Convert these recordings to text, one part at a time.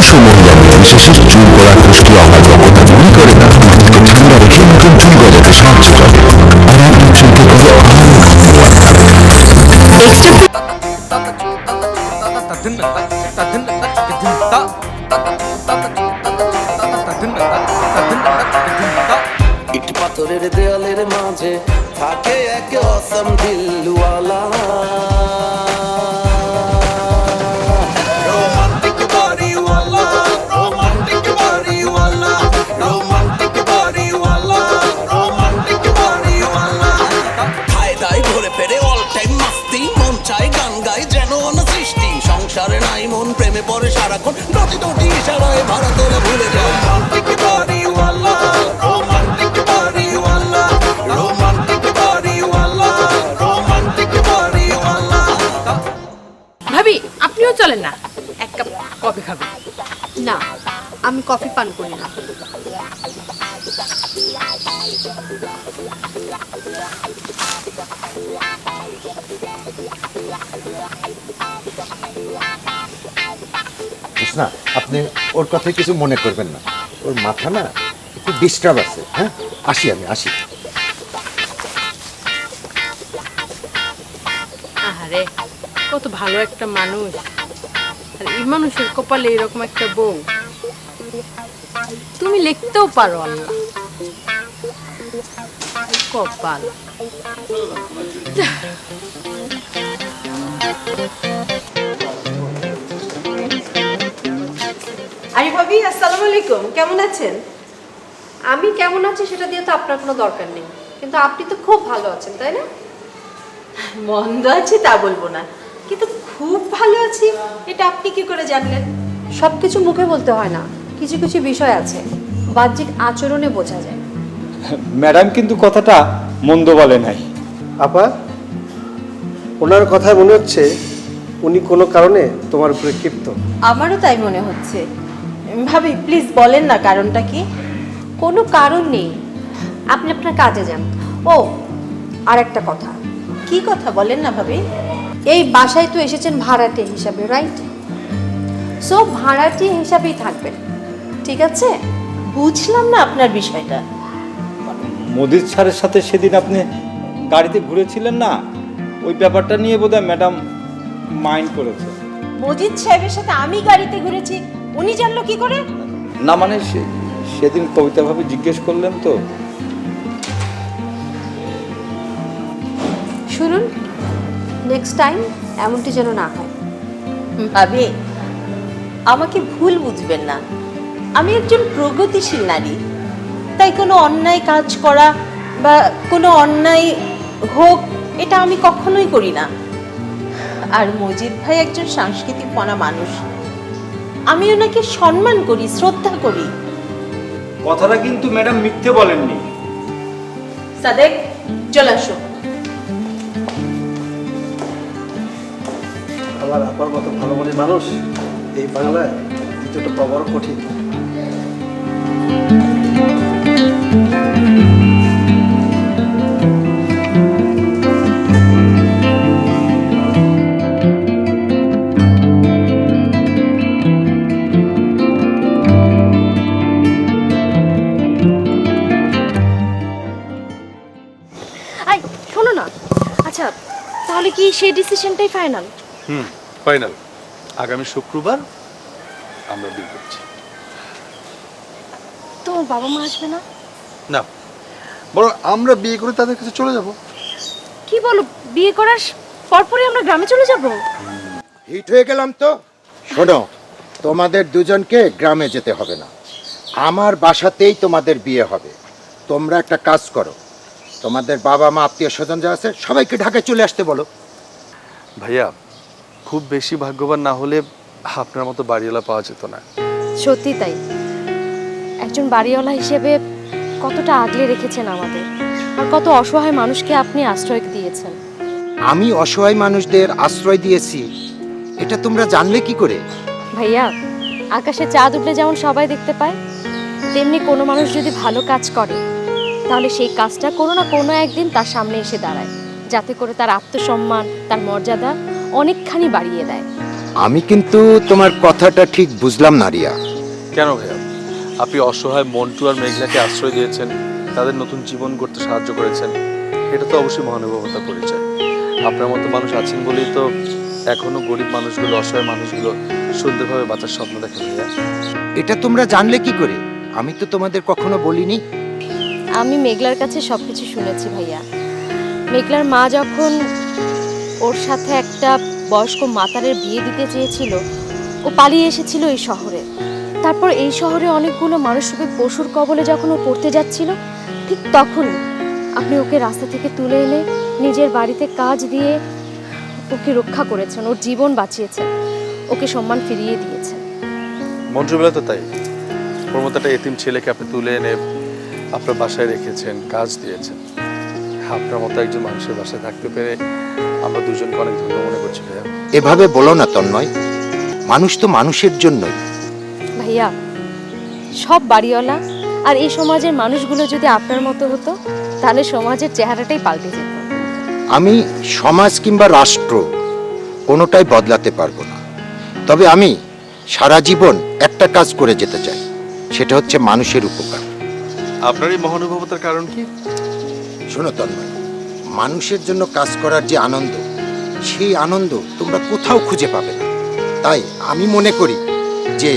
পুরুষ ও মহিলা নির্বিশেষে চুল পড়া খুশকি অপারগতা তৈরি করে না। মাথাকে ঠান্ডা রেখে নতুন চুল। গজাতে সাহায্য করে। পাথরের দেয়ালের মাঝে থাকে এক অসম দিলওয়ালা কফি পান করি না। না আপনি ওর কথায় কিছু মনে করবেন না। ওর মাথা না একটু ডিস্টার্ব আছে হ্যাঁ? আসি আমি আসি। আহারে কত ভালো একটা মানুষ। আর এই মানুষের কপালে এরকম একটা বউ। তুমি লিখতেও পারো আল্লাহ। কপাল। আরে ভাবি, আসসালামু আলাইকুম। কেমন আছেন? আমি কেমন আছি সেটা দিয়ে তো আপনার কোনো দরকার নেই। কিন্তু আপনি তো খুব ভালো আছেন, তাই না? মন্দ আছে তা বলব না। কিন্তু খুব ভালো আছি, এটা আপনি কি করে জানলেন? সব কিছু মুখে বলতে হয় না। কিছু কিছু বিষয় আছে বাহ্যিক আচরণে বোঝা যায়। ম্যাডাম কিন্তু কথাটা মন্দ বলে নাই। আপা ওনার কথায় মনে হচ্ছে উনি কোনো কারণে তোমার উপরে ক্ষিপ্ত। আমারও তাই মনে হচ্ছে। ভাবি প্লিজ বলেন না কারণটা কি? কোনো কারণ নেই। আপনি আপনার কাজে যান। ও আর একটা কথা। কি কথা বলেন না ভাবি? এই বাসায় তো এসেছেন ভাড়াটে হিসাবে রাইট সো ভাড়াটে হিসাবেই থাকবেন। ঠিক আছে? বুঝলাম না আপনার বিষয়টা। মোদির স্যারের সাথে সেদিন আপনি গাড়িতে ঘুরেছিলেন না? ওই ব্যাপারটা নিয়ে বোধহয় ম্যাডাম মাইন্ড করেছে। মজিদ সাহেবের সাথে আমি গাড়িতে ঘুরেছি উনি জানলো কি করে? না মানে সে- সেদিন কবিতা ভাবে জিজ্ঞেস করলেন তো। শুনুন নেক্সট টাইম এমনটি যেন না হয়। ভাবি আমাকে ভুল বুঝবেন না। আমি একজন প্রগতিশীল নারী। তাই কোনো অন্যায় কাজ করা বা কোনো অন্যায় হোক এটা আমি কখনোই করি না। আর মজিদ ভাই একজন সাংস্কৃতিক পনা মানুষ। আমি ওনাকে সম্মান করি শ্রদ্ধা করি। কথাটা কিন্তু ম্যাডাম মিথ্যে বলেননি। সাদেক চলে আসো। আমার আপার মতো ভালো মনের মানুষ এই বাংলায় দ্বিতীয়টা পাওয়ার কঠিন। আচ্ছা তাহলে কি সেই ডিসিশনটাই ফাইনাল? হুম ফাইনাল। আগামী শুক্রবার আমরা বিল করছি। তোমার বাবা মা আসবে না? না বরং আমরা বিয়ে করে তাদের কাছে চলে যাব। কি বলো বিয়ে করার পরপরই আমরা গ্রামে চলে যাব? হিট হয়ে গেলাম তো। শোনো তোমাদের দুজনকে গ্রামে যেতে হবে না। আমার বাসাতেই তোমাদের বিয়ে হবে। তোমরা একটা কাজ করো। তোমাদের বাবা মা আত্মীয় স্বজন যা আছে সবাইকে ঢাকায় চলে আসতে বলো। ভাইয়া খুব বেশি ভাগ্যবান না হলে আপনার মতো বাড়িওয়ালা পাওয়া যেত না। সত্যি তাই। একজন বাড়িওয়ালা হিসেবে কতটা আগলে রেখেছেন আমাদের আর কত অসহায় মানুষকে আপনি আশ্রয় দিয়েছেন। আমি অসহায় মানুষদের আশ্রয় দিয়েছি এটা তোমরা জানলে কি করে? ভাইয়া আকাশে চাঁদ উঠলে যেমন সবাই দেখতে পায় তেমনি কোনো মানুষ যদি ভালো কাজ করে তাহলে সেই কাজটা কোনো না কোনো একদিন তার সামনে এসে দাঁড়ায় যাতে করে তার আত্মসম্মান তার মর্যাদা অনেকখানি বাড়িয়ে দেয়। আমি কিন্তু তোমার কথাটা ঠিক বুঝলাম না রিয়া। কেন ভাইয়া? আপনি অসহায় মন্টু আর মেঘলাকে আশ্রয় দিয়েছেন তাদের নতুন জীবন গড়তে সাহায্য করেছেন এটা তো অবশ্যই মহানুভবতার পরিচয়। আপনার মতো মানুষ আছেন বলেই তো এখনও গরিব মানুষগুলো অসহায় মানুষগুলো সুন্দরভাবে বাঁচার স্বপ্ন দেখে ভাইয়া। এটা তোমরা জানলে কি করে? আমি তো তোমাদের কখনো বলিনি। আমি মেঘলার কাছে সব কিছু শুনেছি ভাইয়া। মেঘলার মা যখন ওর সাথে একটা বয়স্ক মাতারের বিয়ে দিতে চেয়েছিল ও পালিয়ে এসেছিল এই শহরে। তারপর এই শহরে অনেকগুলো মানসিক পশুর কবলে যখন ও পড়তে যাচ্ছিল ঠিক তখনই আপনি ওকে রাস্তা থেকে তুলে এনে নিজের বাড়িতে কাজ দিয়ে ওকে রক্ষা করেছেন ওর জীবন বাঁচিয়েছেন ওকে সম্মান ফিরিয়ে দিয়েছেন। মন্টু বেলা তো তাই। ওর মতো একটা এতিম ছেলেকে আপনি তুলে এনে আপনার বাসায় রেখেছেন কাজ দিয়েছেন। আপনার মতো একজন মানুষের বাসায় থাকতে পেরে আমরা দুজনকে অনেক ধন্য মনে করছি ভাইয়া। এভাবে বলো না তন্ময়। মানুষ তো মানুষের জন্যই। ভাইয়া সব বাড়িওয়ালা আর এই সমাজের মানুষগুলো যদি আপনার মতো হতো তাহলে সমাজের চেহারাটাই পাল্টে যেত। আমি সমাজ কিংবা রাষ্ট্র কোনোটাই বদলাতে পারব না। তবে আমি সারা জীবন একটা কাজ করে যেতে চাই সেটা হচ্ছে মানুষের উপকার। আপনার এই মহানুভবতার কারণ কি? শোনো তন্ময় মানুষের জন্য কাজ করার যে আনন্দ সেই আনন্দ তোমরা কোথাও খুঁজে পাবে না। তাই আমি মনে করি যে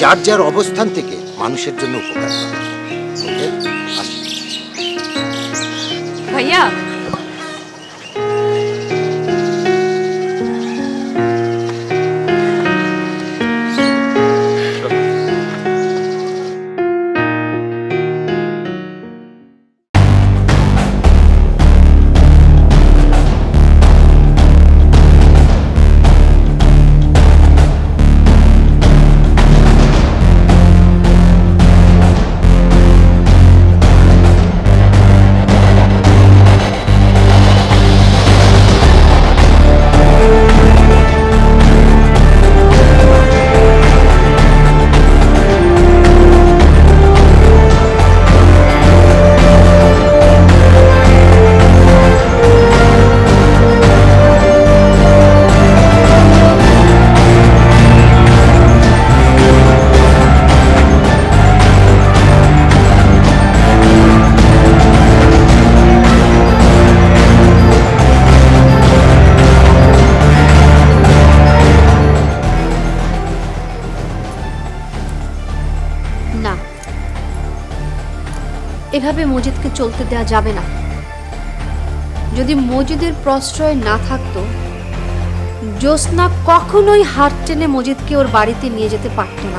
যার যার অবস্থান থেকে মানুষের জন্য উপকার করা। ভাইয়া না। এভাবে মজিদকে চলতে দেওয়া যাবে না। যদি মজিদের প্রশ্রয় না থাকতো, জ্যোৎস্না কখনোই হাত টেনে মজিদকে ওর বাড়িতে নিয়ে যেতে পারতো না।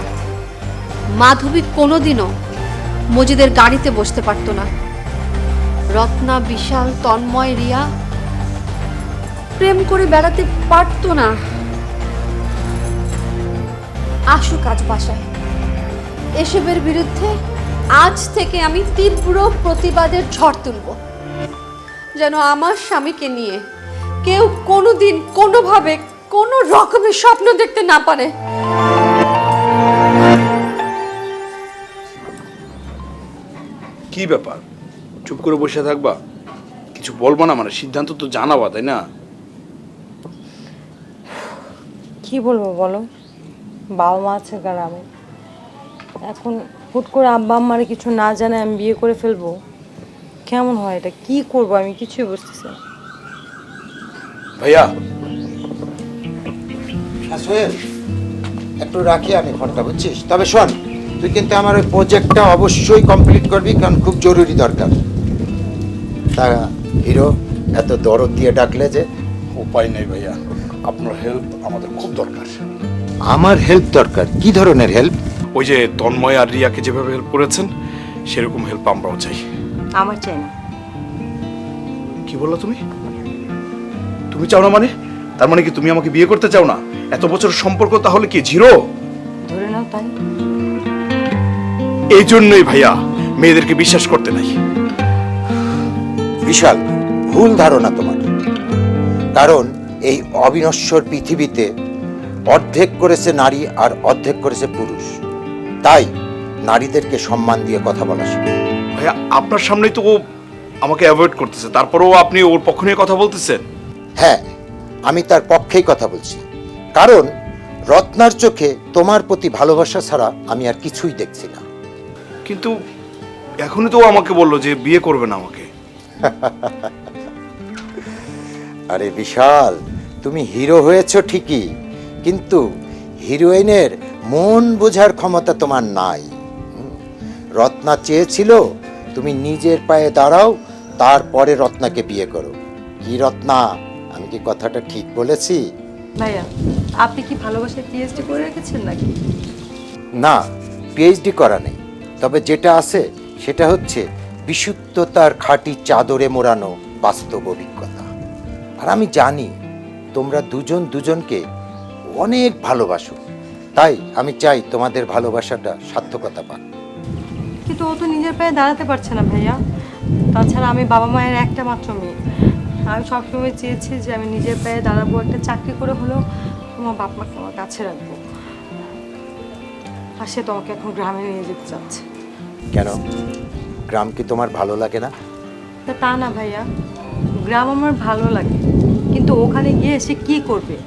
মাধবী কোনোদিনও মজিদের গাড়িতে বসতে পারতো না। রত্না, বিশাল, তন্ময়, রিয়া প্রেম করে বেড়াতে পারতো না। আসুক আজ বাসায়। এসবের বিরুদ্ধে আজ থেকে আমি তীব্র প্রতিবাদের ঝড় তুলব। যেন আমার স্বামীকে নিয়ে কেউ কোনোদিন কোনোভাবে কোনো রকমের স্বপ্ন দেখতে না পারে। কি ব্যাপার? চুপ করে বসে থাকবা? কিছু বলব না মানে? সিদ্ধান্ত তো জানাবা তাই না? কি বলব বলো? বাবা মা আছে গ্রামে এখন হুট করে আব্বা আম্মারে কিছু না জানে আমি বিয়ে করে ফেলব কেমন হয় এটা? কি করব? আমি কিছুই বুঝতেছি না। ভাইয়া। সোহেল একটু রাখি আমি ফোনটা বুঝছিস? তবে শোন তুই কিন্তু আমার ওই প্রজেক্টটা অবশ্যই কমপ্লিট করবি কারণ খুব জরুরি দরকার। তা হিরো এত দরদ দিয়ে ডাকলে যে উপায় নেই ভাইয়া। আপনার হেল্প আমাদের খুব দরকার। আমার হেল্প দরকার? কি ধরনের হেল্প ওই যে তন্ময় আর রিয়াকে যেভাবে হেল্প করেছেন সেরকম হেল্প আমরাও চাই। আমার চাই না। কি বললা তুমি? তুমি চাও না মানে? তার মানে কি তুমি আমাকে বিয়ে করতে চাও না? এত বছর সম্পর্ক তাহলে কি জিরো? ধরে নাও তাই। এই জন্যই ভাইয়া মেয়েদেরকে বিশ্বাস করতে নাই। বিশাল ভুল ধারণা তোমার। কারণ এই অবিনশ্বর পৃথিবীতে অর্ধেক করেছে নারী আর অর্ধেক করেছে পুরুষ। তাই নারীদেরকে সম্মান দিয়ে কথা বলা শেখো। ভাইয়া আপনার সামনেই তো ও আমাকে অ্যাভয়েড করতেছে। তারপরেও আপনি ওর পক্ষ নিয়ে কথা বলতেছেন? হ্যাঁ আমি তার পক্ষেই কথা বলছি। কারণ রত্নার চোখে তোমার প্রতি ভালোবাসা ছাড়া আমি আর কিছুই দেখছি না। কিন্তু এখনই তো ও আমাকে বলল যে বিয়ে করবে না আমাকে। আরে বিশাল তুমি হিরো হয়েছো ঠিকই কিন্তু হিরোইনের মন বোঝার ক্ষমতা তোমার নাই। রত্না চেয়েছিল তুমি নিজের পায়ে দাঁড়াও তারপরে রত্নাকে বিয়ে করো। কি রত্না? আমি কি কথাটা ঠিক বলেছি? ভাইয়া আপনি কি ভালোবাসায় পিএইচডি করে রেখেছেন নাকি? না পিএইচডি করা নেই। তবে যেটা আছে সেটা হচ্ছে বিশুদ্ধতার খাঁটি চাদরে মোড়ানো বাস্তব অভিজ্ঞতা। আর আমি জানি তোমরা দুজন দুজনকে অনেক ভালোবাসো। তাই আমি চাই তোমাদের ভালোবাসাটা সার্থকতা পাক। কিন্তু ও তো নিজের পায়ে দাঁড়াতে পারছে না ভাইয়া। তাছাড়া আমি বাবা মায়ের একটা মাত্র মেয়ে। আমি সবসময় চেয়েছি যে আমি নিজের পায়ে দাঁড়াবো একটা চাকরি করে হলেও তোমার বাপ মাকে আমার কাছে রাখব। আর সে তোমাকে এখন গ্রামে নিয়ে যেতে চাচ্ছে। কেন? গ্রাম কি তোমার ভালো লাগে না? তা তা না ভাইয়া। গ্রাম আমার ভালো লাগে। কিন্তু ওখানে গিয়ে সে কি করবে?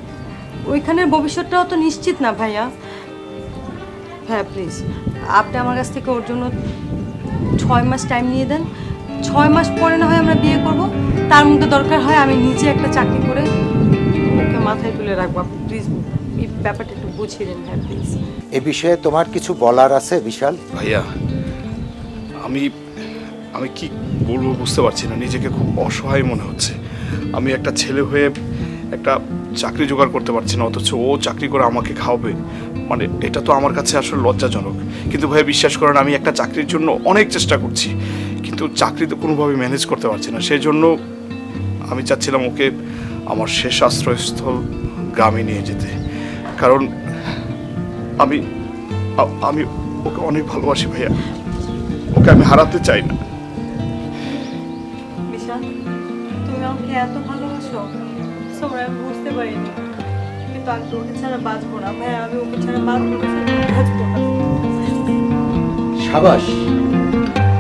ওইখানের ভবিষ্যৎটাও তো নিশ্চিত না ভাইয়া। হ্যাঁ প্লিজ আপনি আমার কাছ থেকে ওর জন্য ছয় মাস টাইম নিয়ে দেন। ছয় মাস পরে না হয় আমরা বিয়ে করব। তার মধ্যে দরকার হয় আমি নিজে একটা চাকরি করে ওকে মাথায় তুলে রাখব। আপনি প্লিজ এই ব্যাপারটা একটু বুঝিয়ে দেন হ্যাঁ প্লিজ এ বিষয়ে তোমার কিছু বলার আছে বিশাল? ভাইয়া আমি আমি কি বলব বুঝতে পারছি না। নিজেকে খুব অসহায় মনে হচ্ছে। আমি একটা ছেলে হয়ে একটা চাকরি জোগাড় করতে পারছি না, অথচ ও চাকরি করে আমাকে খাওয়াবে। মানে এটা তো আমার কাছে আসলে লজ্জাজনক। কিন্তু ভাই বিশ্বাস করেন, আমি একটা চাকরির জন্য অনেক চেষ্টা করছি, কিন্তু চাকরি তো কোনোভাবে ম্যানেজ করতে পারছি না। সেই জন্য আমি চাচ্ছিলাম ওকে আমার শেষ আশ্রয়স্থল গ্রামে নিয়ে যেতে। কারণ আমি আমি ওকে অনেক ভালোবাসি ভাইয়া। ওকে আমি হারাতে চাই না। তুমি আমাকে এত আমি বুঝতে পারিনি। কিন্তু আমি ওকে ছাড়া বাঁচবো না। ভাই আমি ওকে ছাড়া বাঁচবো না বাঁচবো না। সাবাস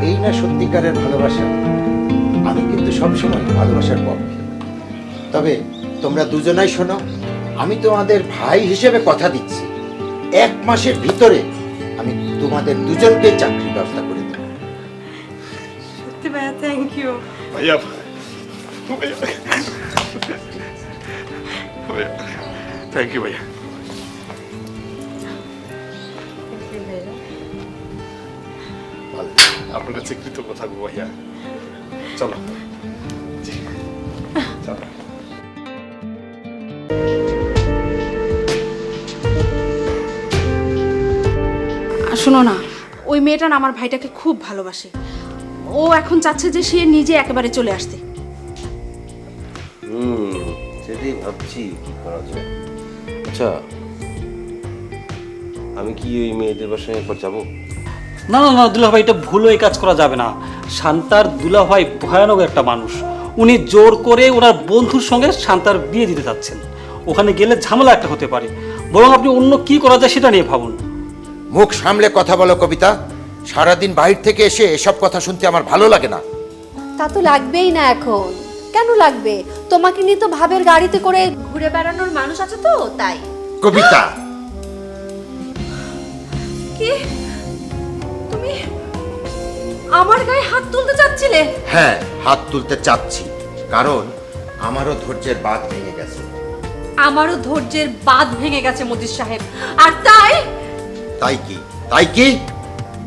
এই না সত্যিকারের ভালোবাসা। আমি কিন্তু সবসময় ভালোবাসার পক্ষে তবে তোমরা দুজনাই শোনো আমি তোমাদের ভাই হিসেবে কথা দিচ্ছি। এক মাসের ভিতরে আমি তোমাদের দুজনকে চাকরির ব্যবস্থা করে দেব। সত্যি ভাইয়া থ্যাংক ইউ ভাইয়া থ্যাংক ইউ ভাইয়া। আপনার কাছে কৃতজ্ঞ থাকব ভাইয়া। চলো। চলো। শোনো না ওই মেয়েটা না আমার ভাইটাকে খুব ভালোবাসে। ও এখন চাচ্ছে যে সে নিজে একেবারে চলে আসতে। হুম সেটাই ভাবছি কি করা যায়। আচ্ছা আমি কি ওই মেয়েদের বাসায় একবার যাব? না না না দুলাভাই এটা ভুলও এই কাজ করা যাবে না। শান্তার দুলাভাই ভয়ানক একটা মানুষ। উনি জোর করে ওনার বন্ধুর সঙ্গে শান্তার বিয়ে দিতে চাচ্ছেন ওখানে গেলে ঝামেলা একটা হতে পারে। বরং আপনি অন্য কি করা যায় সেটা নিয়ে ভাবুন। মুখ সামলে কথা বলো কবিতা। সারাদিন বাইরে থেকে এসে এসব কথা শুনতে আমার ভালো লাগে না। তা তো লাগবেই না এখন। কেন লাগবে? তোমাকে নিয়ে তো ভাবের গাড়িতে করে ঘুরে বেড়ানোর মানুষ আছে তো তাই। কবিতা। কি? তুমি আমার গায়ে হাত তুলতে চাচ্ছিলে? হ্যাঁ হাত তুলতে চাচ্ছি কারণ আমারও ধৈর্যের বাঁধ ভেঙে গেছে। আমারও ধৈর্যের বাঁধ ভেঙে গেছে মজিদ সাহেব। আর তাই? তাই কি? তাই কি?